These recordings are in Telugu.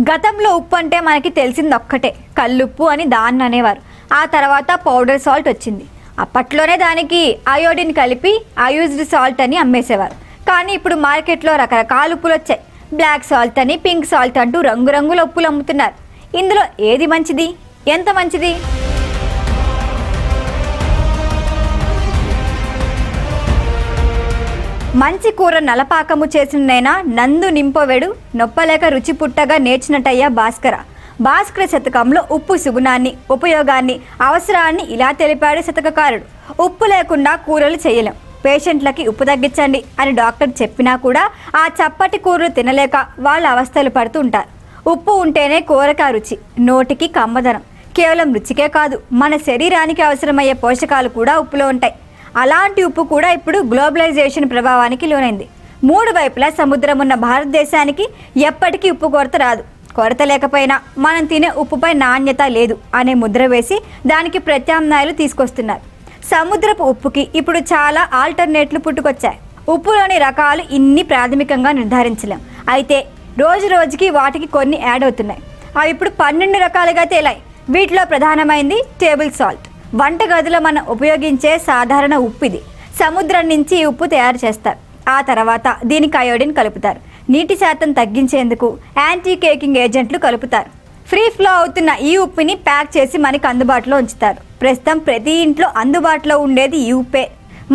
గతంలో ఉప్పు అంటే మనకి తెలిసింది ఒక్కటే కల్లుప్పు అని దాన్ని అనేవారు. ఆ తర్వాత పౌడర్ సాల్ట్ వచ్చింది. అప్పట్లోనే దానికి అయోడిన్ కలిపి అయూజ్డ్ సాల్ట్ అని అమ్మేసేవారు. కానీ ఇప్పుడు మార్కెట్లో రకరకాల ఉప్పులు వచ్చాయి. బ్లాక్ సాల్ట్ అని పింక్ సాల్ట్ అంటూ రంగురంగుల ఉప్పులు అమ్ముతున్నారు. ఇందులో ఏది మంచిది? ఎంత మంచిది? మంచి కూర నలపాకము చేసినైనా నందు నింపవెడు నొప్పలేక రుచి పుట్టగా నేర్చినట్టయ్యా భాస్కర. భాస్కర శతకంలో ఉప్పు సుగుణాన్ని ఉపయోగాన్ని అవసరాన్ని ఇలా తెలిపాడు శతకకారుడు. ఉప్పు లేకుండా కూరలు చేయలేం. పేషెంట్లకి ఉప్పు తగ్గించండి అని డాక్టర్ చెప్పినా కూడా ఆ చప్పటి కూరలు తినలేక వాళ్ళ అవస్థలు పడుతూ ఉంటారు. ఉప్పు ఉంటేనే కూరక రుచి నోటికి కమ్మదనం. కేవలం రుచికే కాదు మన శరీరానికి అవసరమయ్యే పోషకాలు కూడా ఉప్పులో ఉంటాయి. అలాంటి ఉప్పు కూడా ఇప్పుడు గ్లోబలైజేషన్ ప్రభావానికి లోనైంది. మూడు వైపులా సముద్రం ఉన్న భారతదేశానికి ఎప్పటికీ ఉప్పు కొరత రాదు. కొరత లేకపోయినా మనం తినే ఉప్పుపై నాణ్యత లేదు అనే ముద్ర వేసి దానికి ప్రత్యామ్నాయాలు తీసుకొస్తున్నారు. సముద్రపు ఉప్పుకి ఇప్పుడు చాలా ఆల్టర్నేట్లు పుట్టుకొచ్చాయి. ఉప్పులోని రకాలు ఇన్ని ప్రాథమికంగా నిర్ధారించలేం. అయితే రోజు రోజుకి వాటికి కొన్ని యాడ్ అవుతున్నాయి. అవి ఇప్పుడు పన్నెండు రకాలుగా తేలాయి. వీటిలో ప్రధానమైంది టేబుల్ సాల్ట్. వంటగదిలో మనం ఉపయోగించే సాధారణ ఉప్పు ఇది సముద్రం నుంచి ఈ ఉప్పు తయారు చేస్తారు. ఆ తర్వాత దీనికి అయోడిన్ కలుపుతారు. నీటి శాతం తగ్గించేందుకు యాంటీ కేకింగ్ ఏజెంట్లు కలుపుతారు. ఫ్రీ ఫ్లో అవుతున్న ఈ ఉప్పుని ప్యాక్ చేసి మనకి అందుబాటులో ఉంచుతారు. ప్రస్తుతం ప్రతి ఇంట్లో అందుబాటులో ఉండేది ఈ ఉప్పే.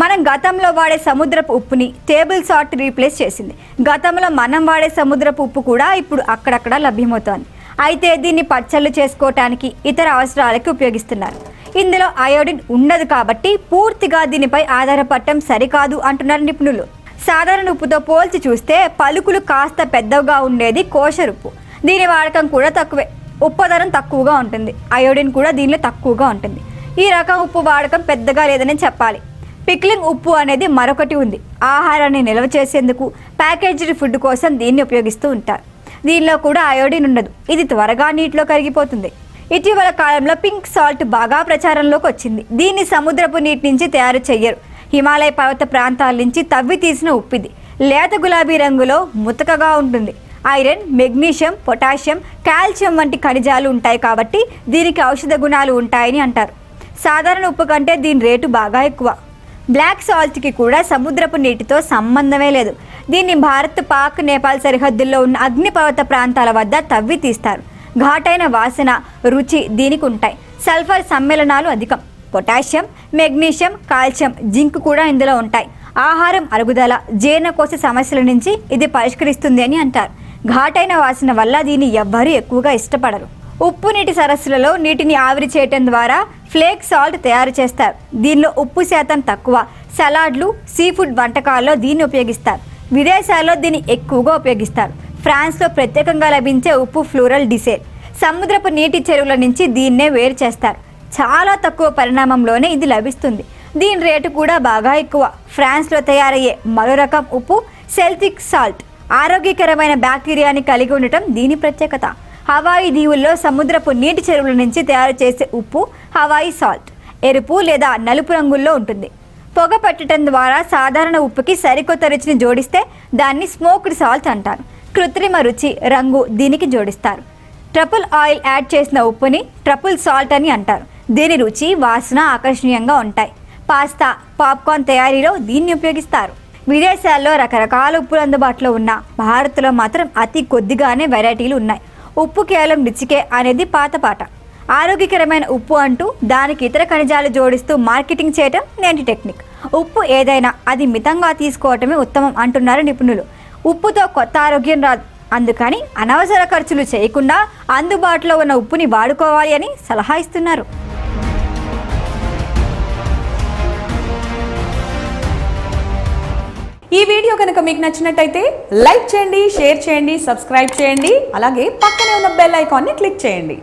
మనం గతంలో వాడే సముద్రపు ఉప్పుని టేబుల్ సాల్ట్ రీప్లేస్ చేసింది. గతంలో మనం వాడే సముద్రపు ఉప్పు కూడా ఇప్పుడు అక్కడక్కడ లభ్యమవుతోంది. అయితే దీన్ని పచ్చళ్ళు చేసుకోవటానికి ఇతర అవసరాలకి ఉపయోగిస్తున్నారు. ఇందులో అయోడిన్ ఉండదు కాబట్టి పూర్తిగా దీనిపై ఆధారపడటం సరికాదు అంటున్నారు నిపుణులు. సాధారణ ఉప్పుతో పోల్చి చూస్తే పలుకులు కాస్త పెద్దగా ఉండేది కోశరుప్పు ఉప్పు. దీని వాడకం కూడా తక్కువే. ఉప్పదనం తక్కువగా ఉంటుంది. అయోడిన్ కూడా దీనిలో తక్కువగా ఉంటుంది. ఈ రకం ఉప్పు వాడకం పెద్దగా లేదని చెప్పాలి. పిక్లింగ్ ఉప్పు అనేది మరొకటి ఉంది. ఆహారాన్ని నిల్వ చేసేందుకు ప్యాకేజ్డ్ ఫుడ్ కోసం దీన్ని ఉపయోగిస్తూ ఉంటారు. దీనిలో కూడా అయోడిన్ ఉండదు. ఇది త్వరగా నీటిలో కరిగిపోతుంది. ఇటీవల కాలంలో పింక్ సాల్ట్ బాగా ప్రచారంలోకి వచ్చింది. దీన్ని సముద్రపు నీటి నుంచి తయారు చేయరు హిమాలయ పర్వత ప్రాంతాల నుంచి తవ్వి తీసిన ఉప్పిది. లేత గులాబీ రంగులో ముతకగా ఉంటుంది. ఐరన్ మెగ్నీషియం పొటాషియం కాల్షియం వంటి ఖనిజాలు ఉంటాయి కాబట్టి దీనికి ఔషధ గుణాలు ఉంటాయని అంటారు. సాధారణ ఉప్పు కంటే దీని రేటు బాగా ఎక్కువ. బ్లాక్ సాల్ట్కి కూడా సముద్రపు నీటితో సంబంధమే లేదు. దీన్ని భారత్ పాక్ నేపాల్ సరిహద్దుల్లో ఉన్న అగ్నిపర్వత ప్రాంతాల వద్ద తవ్వి తీస్తారు. ఘాటైన వాసన రుచి దీనికి ఉంటాయి సల్ఫర్ సమ్మేళనాలు అధికం. పొటాషియం మెగ్నీషియం కాల్షియం జింక్ కూడా ఇందులో ఉంటాయి. ఆహారం అరుగుదల జీర్ణకోశ సమస్యల నుంచి ఇది పరిష్కరిస్తుంది అని అంటారు. ఘాటైన వాసన వల్ల దీన్ని ఎవ్వరూ ఎక్కువగా ఇష్టపడరు. ఉప్పు నీటి సరస్సులలో నీటిని ఆవిరి చేయటం ద్వారా ఫ్లేక్ సాల్ట్ తయారు చేస్తారు. దీనిలో ఉప్పు శాతం తక్కువ. సలాడ్లు సీ ఫుడ్ వంటకాల్లో దీన్ని ఉపయోగిస్తారు. విదేశాల్లో దీన్ని ఎక్కువగా ఉపయోగిస్తారు. ఫ్రాన్స్లో ప్రత్యేకంగా లభించే ఉప్పు ఫ్లోరల్ డిసేల్ సముద్రపు నీటి చెరువుల నుంచి దీన్నే వేరు చేస్తారు. చాలా తక్కువ పరిణామంలోనే ఇది లభిస్తుంది. దీని రేటు కూడా బాగా ఎక్కువ. ఫ్రాన్స్లో తయారయ్యే మరో రకం ఉప్పు సెల్టిక్ సాల్ట్. ఆరోగ్యకరమైన బ్యాక్టీరియాని కలిగి ఉండటం దీని ప్రత్యేకత. హవాయి దీవుల్లో సముద్రపు నీటి చెరువుల నుంచి తయారు చేసే ఉప్పు హవాయి సాల్ట్. ఎరుపు లేదా నలుపు రంగుల్లో ఉంటుంది. పొగ పెట్టడం ద్వారా సాధారణ ఉప్పుకి సరికొత్త రుచిని జోడిస్తే దాన్ని స్మోక్డ్ సాల్ట్ అంటారు. కృత్రిమ రుచి రంగు దీనికి జోడిస్తారు. ట్రపుల్ ఆయిల్ యాడ్ చేసిన ఉప్పుని ట్రపుల్ సాల్ట్ అని అంటారు. దీని రుచి వాసన ఆకర్షణీయంగా ఉంటాయి. పాస్తా పాప్కార్న్ తయారీలో దీన్ని ఉపయోగిస్తారు. విదేశాల్లో రకరకాల ఉప్పులు అందుబాటులో ఉన్న భారత్లో మాత్రం అతి కొద్దిగానే వెరైటీలు ఉన్నాయి. ఉప్పు కేవలం రుచికే అనేది పాత పాట. ఆరోగ్యకరమైన ఉప్పు అంటూ దానికి ఇతర ఖనిజాలు జోడిస్తూ మార్కెటింగ్ చేయటం నేటి టెక్నిక్. ఉప్పు ఏదైనా అది మితంగా తీసుకోవటమే ఉత్తమం అంటున్నారు నిపుణులు. ఉప్పుతో కొత్త ఆరోగ్యం రాదు. అందుకని అనవసర ఖర్చులు చేయకుండా అందుబాటులో ఉన్న ఉప్పుని వాడుకోవాలి అని సలహా ఇస్తున్నారు. ఈ వీడియో కనుక మీకు నచ్చినట్టయితే లైక్ చేయండి షేర్ చేయండి సబ్స్క్రైబ్ చేయండి అలాగే పక్కనే ఉన్న బెల్ ఐకాన్ని క్లిక్ చేయండి.